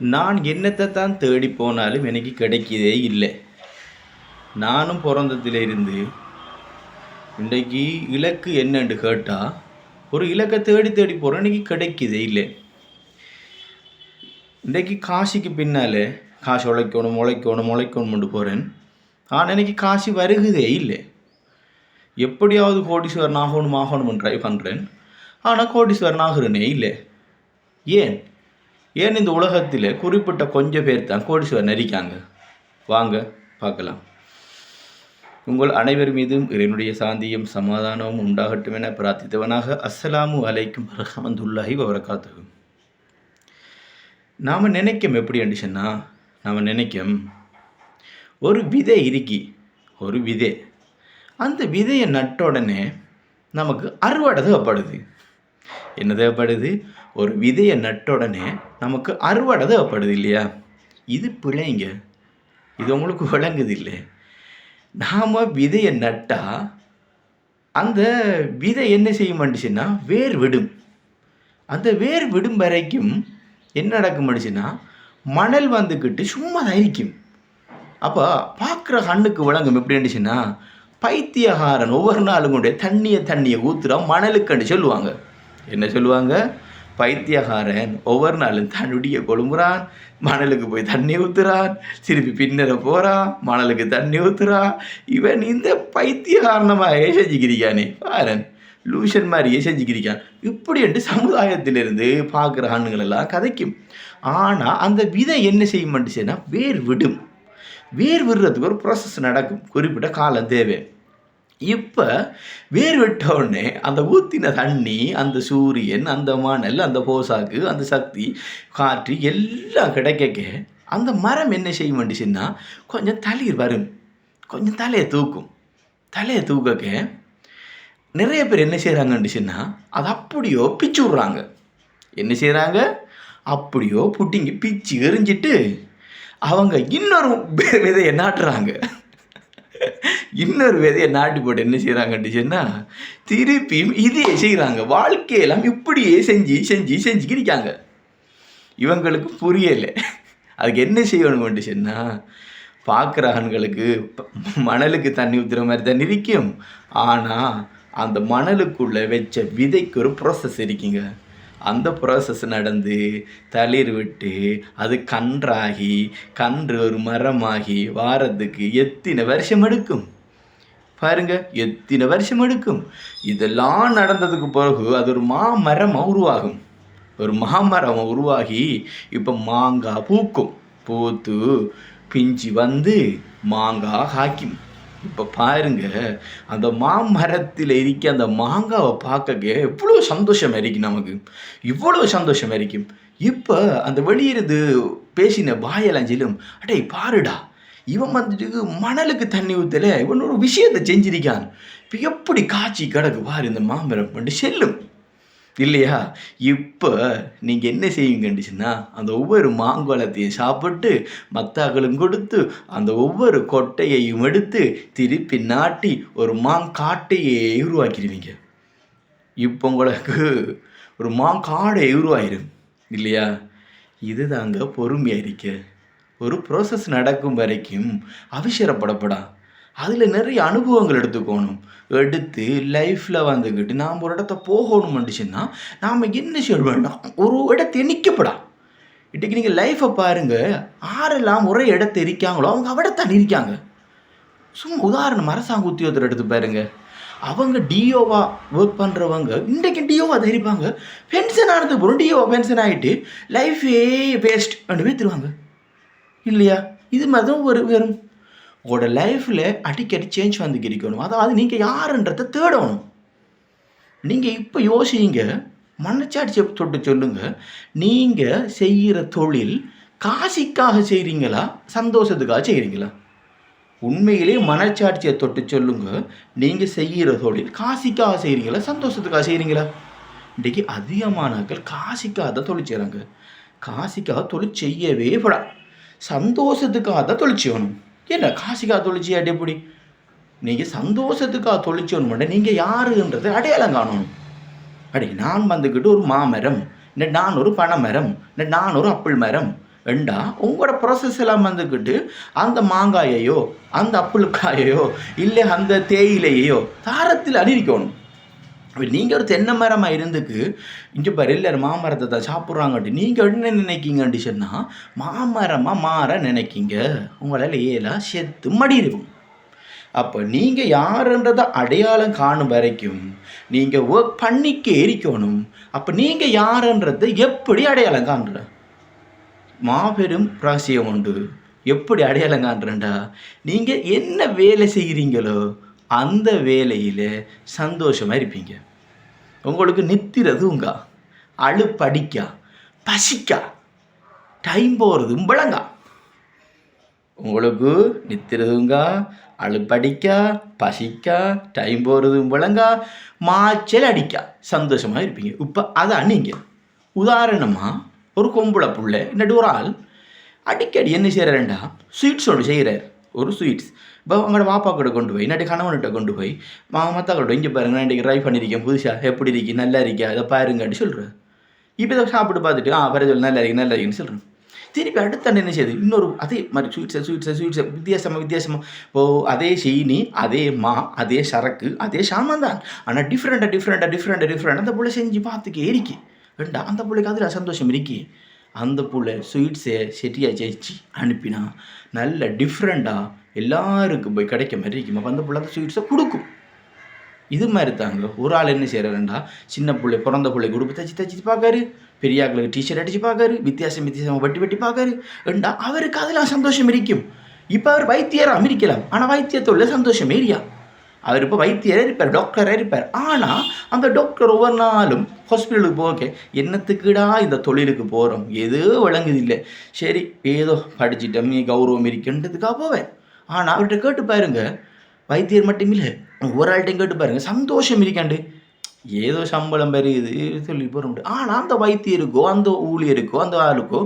நான் என்னத்தை தான் தேடி போனாலும் எனக்கு கிடைக்கதே இல்லை. நானும் பிறந்ததிலிருந்து இன்றைக்கு இலக்கு என்னன்னு கேட்டால் ஒரு இலக்கை தேடி தேடி போகிறேன் இன்றைக்கி கிடைக்கதே இல்லை. இன்றைக்கு காசிக்கு பின்னால் காசு உழைக்கணும் உழைக்கணும் உழைக்கணும்னு போகிறேன் ஆனால் எனக்கு காசு வருகுதே இல்லை. எப்படியாவது கோடீஸ்வரன் ஆகணும் ஆகணும்னு ட்ரை பண்ணுறேன் ஆனால் கோடீஸ்வரன் ஆகிறனே இல்லை. ஏன்? ஏன் இந்த உலகத்தில் குறிப்பிட்ட கொஞ்சம் பேர் தான் கோடீஸ்வரன் நரிக்காங்க வாங்க பார்க்கலாம். உங்கள் அனைவர் மீதும் இறைவனுடைய சாந்தியும் சமாதானமும் உண்டாகட்டும் என பிரார்த்தித்தவனாக அஸ்ஸலாமு அலைக்கும் ரஹமந்துல்லாஹி வபரகாத்துஹு. நாம் நினைக்கும் எப்படி அண்டிச்சன்னா நாம் நினைக்கும் ஒரு விதை இருக்கி ஒரு விதை. அந்த விதையை நட்ட உடனே நமக்கு அறுவடை தேவைப்படுது. என்ன தேவைப்படுது ஒரு விதையை நட்ட உடனே நமக்கு அறுவடை தேவைப்படுது இல்லையா? இது பிழைங்க இது உங்களுக்கு விளங்குது இல்லை நாம் விதையை நட்டால் அந்த விதை என்ன செய்ய மாட்டுச்சுன்னா வேர் விடும். அந்த வேர் விடும் வரைக்கும் என்ன நடக்க மாட்டுச்சுன்னா மணல் வந்துக்கிட்டு சும்மா தரிக்கும் அப்போ பார்க்குற கண்ணுக்கு விளங்கும் எப்படி இருந்துச்சுன்னா பைத்தியகாரன் ஒவ்வொரு நாளும் கொண்டு தண்ணியை தண்ணியை ஊற்றுறான் மணலுக்கண்டு சொல்லுவாங்க. என்ன சொல்லுவாங்க? பைத்தியகாரன். ஒவ்வொரு நாளும் தன்னுடைய கொழும்புறான் மணலுக்கு போய் தண்ணி ஊற்றுறான் திருப்பி பின்னர போகிறான் மணலுக்கு தண்ணி ஊற்றுறான் இவன் இந்த பைத்தியகாரணமாக செஞ்சுக்கிறியானே பாரன் லூஷன் மாதிரியே செஞ்சுக்கிறிக்கான் இப்படி என்று சமுதாயத்திலிருந்து பார்க்குற ஆண்கள் எல்லாம் கதைக்கும். ஆனால் அந்த விதை என்ன செய்ய மாட்டுச்சுன்னா வேர் விடும் வேர் விடுறதுக்கு ஒரு ப்ராசஸ் நடக்கும். குறிப்பிட்ட காலம் தேவை. இப்போ வேர் விட்ட உடனே அந்த ஊற்றின தண்ணி அந்த சூரியன் அந்த மணல் அந்த போசாக்கு அந்த சக்தி காற்று எல்லாம் கிடைக்க அந்த மரம் என்ன செய்ய வேண்டிச்சுன்னா கொஞ்சம் தளிர் வரும். கொஞ்சம் தலையை தூக்கும். தலையை தூக்கக்க நிறைய பேர் என்ன செய்கிறாங்கன்னுச்சுன்னா அது அப்படியோ பிச்சு விட்றாங்க. என்ன செய்கிறாங்க அப்படியோ புட்டிங்கி பிச்சு எரிஞ்சிட்டு அவங்க இன்னொரு வி- விதையை நாட்டுறாங்க. இன்னொரு விதையை நாட்டி போட்டு என்ன செய்கிறாங்கன்னு சொன்னால் திருப்பியும் இதையே செய்கிறாங்க வாழ்க்கையெல்லாம் இப்படியே செஞ்சு செஞ்சு செஞ்சுக்கிறிக்காங்க இவங்களுக்கு புரியலை. அதுக்கு என்ன செய்யணும்னு சொன்னால் பார்க்குற ஆண்களுக்கு மணலுக்கு தண்ணி ஊற்றுற மாதிரி தண்ணி இருக்கும். ஆனால் அந்த மணலுக்குள்ளே வச்ச விதைக்கு ஒரு ப்ராசஸ் இருக்குங்க. அந்த ப்ராசஸ் நடந்து தளிர் விட்டு அது கன்றாகி கன்று ஒரு மரமாகி வாரத்துக்கு எத்தனை வருஷம் எடுக்கும்? பாருங்க எத்தனை வருஷம் எடுக்கும்? இதெல்லாம் நடந்ததுக்கு பிறகு அது ஒரு மாமரமாக உருவாகும். ஒரு மாமரம் உருவாகி இப்போ மாங்காய் பூக்கும். பூத்து பிஞ்சு வந்து மாங்காய் காய்க்கும். இப்போ பாருங்க அந்த மாமரத்தில் இருக்க அந்த மாங்காவை பார்க்க எவ்வளோ சந்தோஷம் இருக்கும் நமக்கு. இவ்வளோ சந்தோஷம் இருக்கும் இப்போ அந்த வெளியிருந்து பேசின பாயலஞ்சிலும் அடே பாருடா இவன் வந்துட்டு மணலுக்கு தண்ணி ஊற்றல இவன் ஒரு விஷயத்தை செஞ்சிருக்கான். இப்போ எப்படி காய்ச்சி கிடக்கு பாரு இந்த மாமரம் பண்ணி செல்லும். இல்லையா? இப்போ நீங்கள் என்ன செய்வீங்கன்னுச்சுன்னா அந்த ஒவ்வொரு மாங்குளத்தையும் சாப்பிட்டு மத்தாக்களும் கொடுத்து அந்த ஒவ்வொரு கொட்டையையும் எடுத்து திருப்பி நாட்டி ஒரு மாங்காட்டையே உருவாக்கிடுவீங்க. இப்போ உங்களுக்கு ஒரு மாங்காடை உருவாயிரும் இல்லையா? இதுதாங்க பொறுமையாக இருக்க. ஒரு ப்ரோசஸ் நடக்கும் வரைக்கும் அவசரப்படப்படா அதில் நிறைய அனுபவங்கள் எடுத்துக்கணும் எடுத்து லைஃப்பில் வந்துக்கிட்டு நாம் ஒரு இடத்த போகணும் வந்துச்சுன்னா நாம் என்ன செய்ய வேண்டாம் ஒரு இடத்தை நிற்கப்படா இன்றைக்கி நீங்கள் லைஃப்பை பாருங்கள் யாரெல்லாம் ஒரே இடத்த இருக்காங்களோ அவங்க அவிடத்தான் இருக்காங்க. சும்மா உதாரணம் அரசாங்க உத்தியோகத்தில் எடுத்து பாருங்க. அவங்க டிஓவா ஒர்க் பண்ணுறவங்க இன்றைக்கு டிஓவா தெரிவிப்பாங்க பென்ஷன் ஆனது போகிறோம் டிஓவா பென்ஷன் ஆகிட்டு லைஃபே வேஸ்ட் அப்படின்னு தருவாங்க இல்லையா? இது மாதிரி தான் ஒரு வெறும் உங்களோட லைஃப்பில் அடிக்கடி சேஞ்ச் வந்து அதாவது நீங்கள் யாருன்றதை தேடணும். நீங்கள் இப்போ யோசிங்க மனச்சாட்சியை தொட்டு சொல்லுங்கள் நீங்கள் செய்கிற தொழில் காசிக்காக செய்கிறீங்களா சந்தோஷத்துக்காக செய்கிறீங்களா உண்மையிலே மனச்சாட்சியை தொட்டு சொல்லுங்க. நீங்கள் செய்கிற தொழில் காசிக்காக செய்கிறீங்களா சந்தோஷத்துக்காக செய்கிறீங்களா இன்றைக்கி அதிகமானாக்கள் காசிக்காக தான் தொழில் செய்கிறாங்க காசிக்காக தொழில் செய்யவே படா சந்தோஷத்துக்காக தான் தொழில் செய்யணும். என்ன காசிக்கா தொழிச்சியா எப்படி நீங்கள் சந்தோஷத்துக்காக தொழிச்சோன்னு மட்டும் நீங்கள் யாருன்றது அடையாளம் காணணும். அடி நான் வந்துக்கிட்டு ஒரு மாமரம் இல்லை நான் ஒரு பனைமரம் இல்லை நான் ஒரு அப்பிள் மரம் ரெண்டா உங்களோட ப்ராசஸ் எல்லாம் வந்துக்கிட்டு அந்த மாங்காயையோ அந்த அப்புளுக்காயையோ இல்லை அந்த தேயிலையையோ தாரத்தில் அணிவிக்கணும். நீங்கள் ஒரு தென்னை மரமாக இருந்துக்கு இங்கே பாரு எல்லாரும் மாமரத்தை தான் சாப்பிட்றாங்கட்டு நீங்கள் என்ன நினைக்கிங்கன்னு சொன்னால் மாமரமாக மாற நினைக்கிங்க. உங்களால் ஏலா செத்து மடி இருக்கும் அப்போ நீங்கள் யாருன்றதை அடையாளம் காணும் வரைக்கும் நீங்கள் ஒர்க் பண்ணிக்க எரிக்கணும் அப்போ நீங்கள் யாருன்றதை எப்படி அடையாளம் காண்ற? மாபெரும் ரகசியம் உண்டு. எப்படி அடையாளம் காண்றேன்டா? நீங்கள் என்ன வேலை செய்கிறீங்களோ அந்த வேலையில் சந்தோஷமாக இருப்பீங்க. உங்களுக்கு நித்திர தூங்கா அழுப்படிக்கா பசிக்கா? டைம் போகிறதும் விளங்கா? உங்களுக்கு நித்திரதுங்க அழுப்படிக்கா பசிக்கா? டைம் போகிறதும் விளங்கா? மாச்சல் அடிக்கா? சந்தோஷமாக இருப்பீங்க. இப்போ அதை நீங்கள் உதாரணமாக ஒரு கொம்புளை புள்ள இல்லாட்டி ஒரு ஆள் அடிக்கடி என்ன செய்கிறாருண்டா ஸ்வீட்ஸ் ஒன்று செய்கிறார் ஒரு ஸ்வீட்ஸ் இப்போ அவங்களோட வாப்பா கூட கொண்டு போய் இல்லாட்டி கணவன்கிட்ட கொண்டு போய் மா கூட இங்கே பாருங்க நான் இன்றைக்கி ட்ரை பண்ணியிருக்கேன் புதுசாக எப்படி இருக்கி நல்லா இருக்கியா இதை பாருங்கன்னு சொல்கிறேன் இப்போ இதை சாப்பிட்டு பார்த்துட்டு ஆ பிறகு சொல்லு நல்லா இருக்கு நல்லா இருக்குன்னு சொல்கிறேன் திருப்பி அடுத்த என்ன செய்யுது? இன்னொரு அதே மாதிரி ஸ்வீட்ஸை ஸ்வீட்ஸை ஸ்வீட்ஸை வித்தியாசமாக வித்தியாசமாக இப்போ அதே சீனி அதே மா அதே சரக்கு அதே சாமான் தான். ஆனால் டிஃப்ரெண்ட்டாக டிஃப்ரெண்ட்டாக டிஃப்ரெண்ட்டாக டிஃப்ரெண்ட் அந்த பிள்ளை செஞ்சு பார்த்துக்கே இருக்கி. வேண்டாம் அந்த பிள்ளைக்கு அதில் சந்தோஷம் இருக்கி? அந்த புள்ள ஸ்வீட்ஸை செட்டியாக ஜெயிச்சு அனுப்பினா நல்ல டிஃப்ரெண்ட்டாக எல்லாருக்கும் போய் கிடைக்க மாதிரி இருக்கும். அப்போ அந்த பிள்ளை அந்த ஸ்வீட்ஸை கொடுக்கும். இது மாதிரி தாங்க. ஒரு ஆள் என்ன செய்கிறாருண்டா சின்ன பிள்ளை பிறந்த பிள்ளை உடுப்பு தச்சு தச்சு பார்க்காரு. பெரியாக்களுக்கு டிஷர்ட் அடித்து பார்க்காரு. வித்தியாசம் வித்தியாசமாக வட்டி வட்டி பார்க்காரு. ஏண்டா அவருக்கு அதெல்லாம் சந்தோஷம் இருக்கும். இப்போ அவர் வைத்தியராக இருக்கலாம் ஆனால் வைத்தியத்தோட சந்தோஷம் ஏரியா அவர் இப்போ வைத்தியரே இருப்பார் டாக்டராக இருப்பார் ஆனால் அந்த டாக்டர் ஒவ்வொரு நாளும் ஹாஸ்பிட்டலுக்கு போக என்னத்துக்குடா இந்த தொழிலுக்கு போகிறோம் எதுவும் விளங்குது இல்லை. சரி ஏதோ படிச்சிட்டோம் கௌரவம் இருக்கின்றதுக்காக போவேன். ஆனால் அவர்கிட்ட கேட்டு பாருங்க வைத்தியர் மட்டும் இல்லை ஒரு ஆள்கிட்டையும் கேட்டு பாருங்க சந்தோஷம் இருக்காண்டு ஏதோ சம்பளம் பெருகுது சொல்லி போகிற முடியும் ஆனால் அந்த வைத்தியருக்கோ அந்த ஊழியருக்கோ அந்த ஆளுக்கோ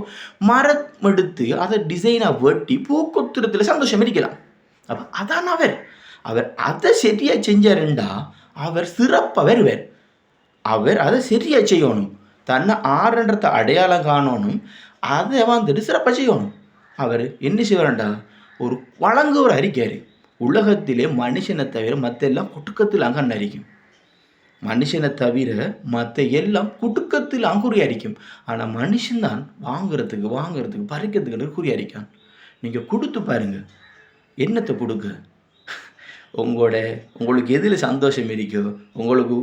மரம் எடுத்து அதை டிசைனாக வெட்டி பூக்கொத்துறதுல சந்தோஷம் இருக்கலாம். அப்போ அதான் அவர். அவர் அதை சரியாக செஞ்சாருண்டா? அவர் சிறப்பாக வருவார் அவர் அதை சரியாக செய்யணும். தன்னை ஆறுன்றத அடையாளம் காணணும். அதை வந்துட்டு சிறப்பாக செய்யணும். அவர் என்ன செய்வார்டா ஒரு வழங்குவர் அறிக்கார் உலகத்திலே மனுஷனை தவிர மற்ற எல்லாம் குட்டுக்கத்தில் அங்கன்னு அறிக்கும் மனுஷனை தவிர மற்ற எல்லாம் குட்டுக்கத்தில் அங்குறி அரிக்கும் ஆனால் மனுஷன்தான் வாங்குறதுக்கு வாங்குறதுக்கு பறிக்கிறதுக்கு குறி அரிக்கான் நீங்கள் கொடுத்து பாருங்க. என்னத்தை கொடுக்க? உங்களோட உங்களுக்கு எதில் சந்தோஷம் இருக்கோ உங்களுக்கு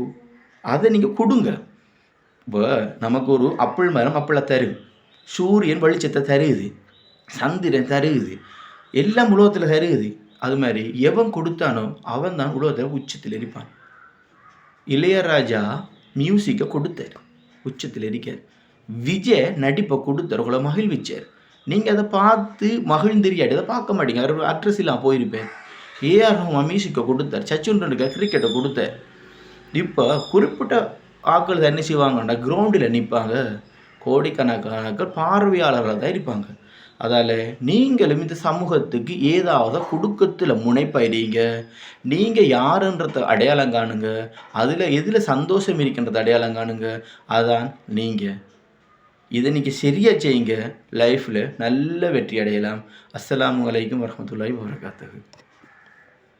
அதை நீங்கள் கொடுங்க. இப்போ நமக்கு ஒரு அப்பிள் மரம் அப்பிளை தருது. சூரியன் வெளிச்சத்தை தருகுது சந்திரன் தருகுது எல்லாம் உலகத்தில் தருகுது அது மாதிரி எவன் கொடுத்தானோ அவன் தான் உலகத்தில் உச்சத்தில் இருப்பான். இளையராஜா மியூசிக்கை கொடுத்தார். உச்சத்தில் இருக்கார். விஜய் நடிப்பை கொடுத்தார். உங்களை மகிழ்விச்சார். நீங்கள் அதை பார்த்து மகிழ்ந்தெரியாடி அதை பார்க்க மாட்டீங்க. அவர் இல்லாமல் போயிருப்பேன். ஏஆர் ரஹ்மான் மியூசிக்கை கொடுத்தார். சச்சின் டெண்டுல்கர் கிரிக்கெட்டை கொடுத்தார். இப்போ குறிப்பிட்ட ஆட்கள் என்ன செய்வாங்கன்னா கிரவுண்டில் நிற்பாங்க கோடிக்கணக்கான பார்வையாளர்கள் தான் இருப்பாங்க. அதால் நீங்களும் இந்த சமூகத்துக்கு ஏதாவது கொடுக்கத்தில் முனைப்பயிறீங்க நீங்கள் யாருன்றத அடையாளம் காணுங்க. அதில் எதில் சந்தோஷம் இருக்கின்றது அடையாளம் காணுங்க. அதான் நீங்கள் இதை நீங்கள் சரியாக செய்யுங்க. லைஃப்பில் நல்ல வெற்றி அடையலாம். அஸ்லாம் அலைக்கும் வரமத்துல்லாஹி வரகாத்துக்கு